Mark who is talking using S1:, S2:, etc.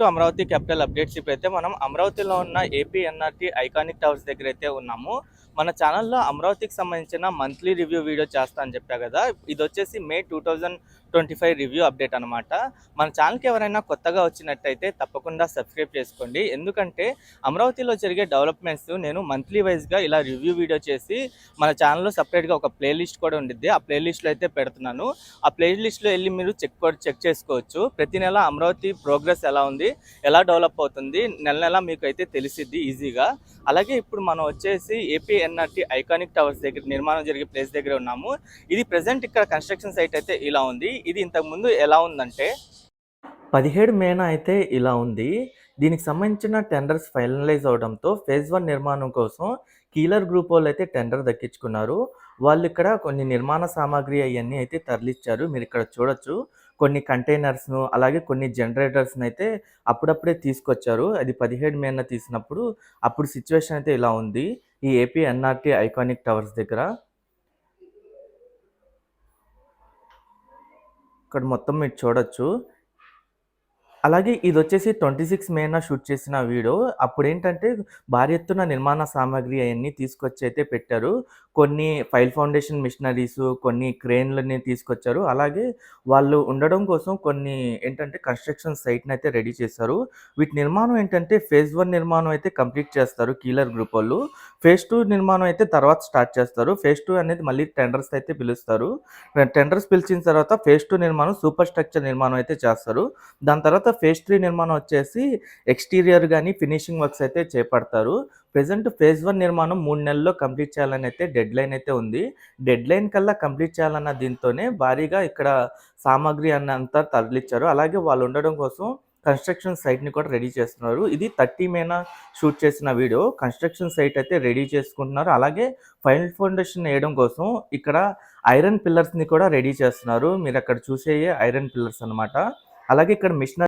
S1: To Amaravati capital updates ఇప్పుడైతే మనం అమరావతిలో ఉన్న ఏపీ ఎన్ఆర్టీ ఐకానిక్ టవర్స్ దగ్గర అయితే ఉన్నాము. మన ఛానల్లో అమరావతికి సంబంధించిన మంత్లీ రివ్యూ వీడియో చేస్తా అని చెప్పా కదా. ఇది వచ్చేసి May two thousand twenty five review update అనమాట మన ఛానల్కి ఎవరైనా కొత్తగా వచ్చినట్టయితే తప్పకుండా సబ్స్క్రైబ్ చేసుకోండి. ఎందుకంటే అమరావతిలో జరిగే డెవలప్మెంట్స్ నేను మంత్లీ వైజ్గా ఇలా రివ్యూ వీడియో చేసి మన ఛానల్లో సపరేట్గా ఒక ప్లేలిస్ట్ కూడా ఉండిద్ది. ఆ ప్లేలిస్ట్లో అయితే పెడుతున్నాను. ఆ ప్లేలిస్ట్లో వెళ్ళి మీరు చెక్ చెక్ చేసుకోవచ్చు. ప్రతి నెల అమరావతి ప్రోగ్రెస్ ఎలా ఉంది? ఎలా డెవలప్ అవుతుంది నెల నెల మీకు అయితే తెలిసిద్ది ఈజీగా. అలాగే ఇప్పుడు మనం వచ్చేసి ఏపీఎన్ఆర్టీ ఐకానిక్ టవర్స్ దగ్గర నిర్మాణం జరిగే ప్లేస్ దగ్గర ఉన్నాము. ఇది ప్రజెంట్ ఇక్కడ కన్స్ట్రక్షన్ సైట్ అయితే ఇలా ఉంది. ఇది ఇంతకు ముందు ఎలా ఉందంటే పదిహేడు మేన అయితే ఇలా ఉంది. దీనికి సంబంధించిన టెండర్స్ ఫైనలైజ్ అవడంతో ఫేజ్ వన్ నిర్మాణం కోసం కీలర్ గ్రూప్ వాళ్ళు అయితే టెండర్ దక్కించుకున్నారు. వాళ్ళు ఇక్కడ కొన్ని నిర్మాణ సామాగ్రి అవన్నీ అయితే తరలిచ్చారు. మీరు ఇక్కడ చూడొచ్చు. కొన్ని కంటైనర్స్ను అలాగే కొన్ని జనరేటర్స్ని అయితే అప్పుడప్పుడే తీసుకొచ్చారు. అది పదిహేడు మేన తీసినప్పుడు అప్పుడు సిచ్యువేషన్ అయితే ఇలా ఉంది. ఈ ఏపీ ఎన్ఆర్టీ ఐకానిక్ టవర్స్ దగ్గర. ఇక్కడ మొత్తం మీరు చూడొచ్చు. అలాగే ఇది వచ్చేసి ట్వంటీ సిక్స్ మేన షూట్ చేసిన వీడియో. అప్పుడు ఏంటంటే భారీ ఎత్తున నిర్మాణ సామాగ్రి అవన్నీ తీసుకొచ్చి అయితే పెట్టారు. కొన్ని ఫైల్ ఫౌండేషన్ మిషనరీస్ కొన్ని క్రేన్లని తీసుకొచ్చారు. అలాగే వాళ్ళు ఉండడం కోసం కొన్ని ఏంటంటే కన్స్ట్రక్షన్ సైట్ని అయితే రెడీ చేశారు. వీటి నిర్మాణం ఏంటంటే ఫేజ్ వన్ నిర్మాణం అయితే కంప్లీట్ చేస్తారు కీలర్ గ్రూప్ వాళ్ళు. ఫేజ్ టూ నిర్మాణం అయితే తర్వాత స్టార్ట్ చేస్తారు. ఫేజ్ టూ అనేది మళ్ళీ టెండర్స్ అయితే పిలుస్తారు. టెండర్స్ పిలిచిన తర్వాత ఫేజ్ టూ నిర్మాణం సూపర్ స్ట్రక్చర్ నిర్మాణం అయితే చేస్తారు. దాని తర్వాత ఫేజ్ త్రీ నిర్మాణం వచ్చేసి ఎక్స్టీరియర్ కానీ ఫినిషింగ్ వర్క్స్ అయితే చేపడతారు. ప్రజెంట్ ఫేజ్ వన్ నిర్మాణం మూడు నెలల్లో కంప్లీట్ చేయాలని అయితే డెడ్ లైన్ అయితే ఉంది. డెడ్ లైన్ కల్లా కంప్లీట్ చేయాలన్న దీంతోనే భారీగా ఇక్కడ సామాగ్రి అన్నంతా తరలిచ్చారు. అలాగే వాళ్ళు ఉండడం కోసం కన్స్ట్రక్షన్ సైట్ని కూడా రెడీ చేస్తున్నారు. ఇది థర్టీ మేన షూట్ చేసిన వీడియో. కన్స్ట్రక్షన్ సైట్ అయితే రెడీ చేసుకుంటున్నారు. అలాగే ఫైనల్ ఫౌండేషన్ వేయడం కోసం ఇక్కడ ఐరన్ పిల్లర్స్ని కూడా రెడీ చేస్తున్నారు. మీరు అక్కడ చూసే ఐరన్ పిల్లర్స్ అన్నమాట. అలాగే ఇక్కడ మిషనరీ